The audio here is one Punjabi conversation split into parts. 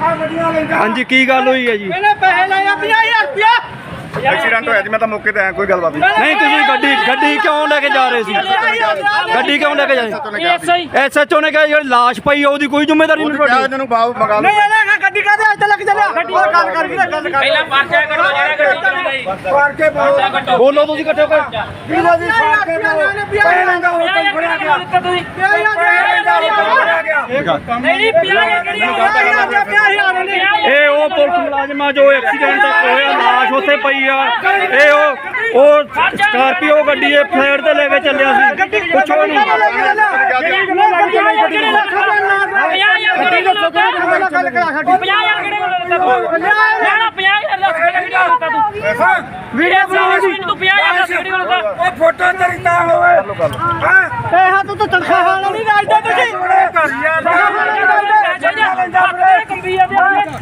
ਹਾਂਜੀ ਕੀ ਗੱਲ ਹੋਈ ਹੈ ਜੀ? ਇਹਨੇ ਪੈਸੇ ਲਏ 50000 ਰੁਪਇਆ। ਐਕਸੀਡੈਂਟ ਹੋਇਆ ਜੀ ਮੈਂ ਤਾਂ ਮੌਕੇ ਤੇ ਆਇਆ ਕੋਈ ਗੱਲਬਾਤ ਨਹੀਂ। ਨਹੀਂ ਤੁਸੀਂ ਗੱਡੀ ਗੱਡੀ ਕਿਉਂ ਲੈ ਕੇ ਜਾ ਰਹੇ ਸੀ? ਗੱਡੀ ਕਿਉਂ ਲੈ ਕੇ ਕਿਹਾ ਸੀ। ਐਸਐਚਓ ਨੇ ਕਿਹਾ ਜਿਹੜੀ ਲਾਸ਼ ਪਈ ਆ ਉਹਦੀ ਕੋਈ ਜ਼ਿੰਮੇਵਾਰੀ ਨਹੀਂ ਤੁਹਾਡੀ? ਇਹਨਾਂ ਨੂੰ ਬਾਹਰ ਮੰਗਾ ਲਓ ਨਹੀਂ ਇਹਨੇ ਗੱਡੀ ਕਾਹਦੇ ਅੱਜ ਲੱਗ ਚੱਲਿਆ? ਉਹ ਗੱਲ ਕਰ ਗੱਲ ਕਰ ਪਹਿਲਾਂ ਪਰਚਾ ਕਰੋ ਜਿਹੜਾ ਗੱਡੀ ਚਲੀ ਗਈ। ਕੇ ਬੋਲ ਬੋਲੋ ਤੁਸੀਂ ਇਕੱਠੇ ਹੋ ਕੇ ਵੀਰੇ ਦੀ ਫਾੜ ਕੇ ਬੋਲ ਪਹਿਲਾਂ ਦਾ। ਹੋਟਲ ਫੜਿਆ ਗਿਆ ਤੁਸੀਂ ਨਹੀਂ ਨਹੀਂ ਪਿਆ ਕਿਹੜੀ ਇਹ ਉਹ ਪੁਲਿਸ ਮੁਲਾਜ਼ਮਾਂ ਜੋ ਐਕਸੀਡੈਂਟ ਹੋਇਆ ਲਾਸ਼ ਉੱਥੇ ਪਈ ਆ। ਇਹ ਉਹ ਉਹ ਸਕਾਰਪੀਓ ਗੱਡੀ ਇਹ ਫਲੈਟ ਤੇ ਲੈ ਕੇ ਚੱਲਿਆ ਸੀ। ਪੁੱਛੋ ਨਹੀਂ ਵੀਡੀਓ ਤੂੰ 50000 ਦਾ ਵੀਡੀਓ ਬਣਾ ਉਹ ਫੋਟੋ ਤੇਰੀ ਤਾਂ ਹੋਵੇ ਪੈਸਾ ਤੂੰ ਤਾਂ ਤਨਖਾਹ ਵਾਲਾ ਨਹੀਂ ਰਾਜਦਾ ਤੁਸੀਂ ਨੇ।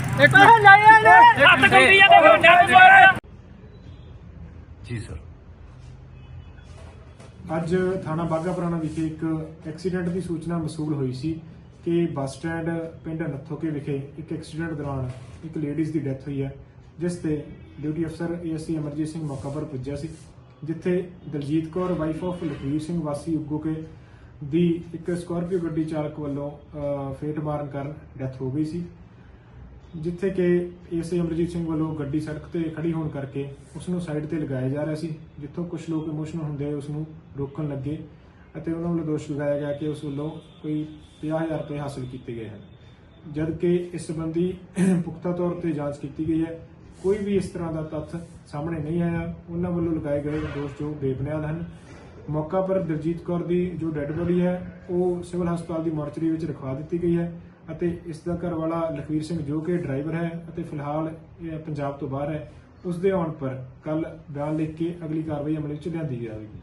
ਜੀ ਸਰ। ਅੱਜ ਥਾਣਾ ਬਾਘਾ ਪੁਰਾਣਾ ਵਿਖੇ ਇੱਕ ਐਕਸੀਡੈਂਟ ਦੀ ਸੂਚਨਾ ਮਸੂਲ ਹੋਈ ਸੀ ਕਿ ਬੱਸ ਸਟੈਂਡ ਪਿੰਡ ਨੱਥੋਕੇ ਵਿਖੇ ਇੱਕ ਐਕਸੀਡੈਂਟ ਦੌਰਾਨ ਇੱਕ ਲੇਡੀਜ਼ ਦੀ ਡੈਥ ਹੋਈ ਹੈ ਜਿਸ ਤੇ ਡਿਊਟੀ ਅਫਸਰ ਏਐਸਸੀ ਅਮਰਜੀਤ ਸਿੰਘ ਮੌਕਾ ਪਰ ਪੁੱਜਿਆ ਸੀ ਜਿੱਥੇ ਦਲਜੀਤ ਕੌਰ ਵਾਈਫ ਆਫ ਲਖਵੀਰ ਸਿੰਘ ਵਾਸੀ ਉੱਗੋਕੇ ਦੀ ਇੱਕ ਸਕਾਰਪੀਓ ਗੱਡੀ ਚਾਲਕ ਵੱਲੋਂ ਫੇਟ ਮਾਰਨ ਕਾਰਨ ਡੈਥ ਹੋ ਗਈ ਸੀ। ਜਿੱਥੇ ਕਿ ਏਐਸਆਈ ਅਮਰਜੀਤ ਸਿੰਘ ਵੱਲੋਂ ਗੱਡੀ ਸੜਕ ਤੇ ਖੜੀ ਹੋਣ ਕਰਕੇ ਉਸ ਨੂੰ ਸਾਈਡ ਤੇ ਲਗਾਇਆ ਜਾ ਰਿਹਾ ਸੀ, ਜਿੱਥੋਂ ਕੁਝ ਲੋਕ ਇਮੋਸ਼ਨਲ ਹੁੰਦੇ ਹੋਏ ਉਸ ਨੂੰ ਰੋਕਣ ਲੱਗੇ ਅਤੇ ਉਹਨਾਂ ਵੱਲੋਂ ਦੋਸ਼ ਲਗਾਇਆ ਗਿਆ ਕਿ ਉਸ ਵੱਲੋਂ ਕੋਈ 50000 ਰੁਪਏ ਹਾਸਲ ਕੀਤੇ ਗਏ ਹਨ। ਜਦ ਕਿ ਇਸ ਸੰਬੰਧੀ ਪੁਖਤਾ ਤੌਰ ਤੇ ਜਾਂਚ ਕੀਤੀ ਗਈ ਹੈ, ਕੋਈ ਵੀ ਇਸ ਤਰ੍ਹਾਂ ਦਾ ਤੱਥ ਸਾਹਮਣੇ ਨਹੀਂ ਆਇਆ। ਉਹਨਾਂ ਵੱਲੋਂ ਲਗਾਏ ਗਏ ਦੋਸ਼ ਜੋ ਬੇਬੁਨਿਆਦ ਹਨ। ਮੌਕਾ ਪਰ ਦਰਜੀਤ ਕੌਰ ਦੀ ਜੋ ਡੈੱਡ ਬੋਡੀ ਹੈ, ਉਹ ਸਿਵਲ ਹਸਪਤਾਲ ਦੀ ਮੋਰਚਰੀ ਵਿੱਚ ਰਖਵਾ ਦਿੱਤੀ ਗਈ ਹੈ। ਅਤੇ ਇਸ ਦਾ ਘਰ ਵਾਲਾ ਲਖਵੀਰ ਸਿੰਘ ਜੋ ਕਿ ਡਰਾਈਵਰ ਹੈ ਅਤੇ ਫਿਲਹਾਲ ਇਹ ਪੰਜਾਬ ਤੋਂ ਬਾਹਰ ਹੈ, ਉਸ ਦੇ ਆਉਣ ਪਰ ਕੱਲ ਬਿਆਨ ਲਿਖ ਕੇ ਅਗਲੀ ਕਾਰਵਾਈ ਅਮਲ ਵਿੱਚ ਲਿਆਂਦੀ ਜਾਵੇਗੀ।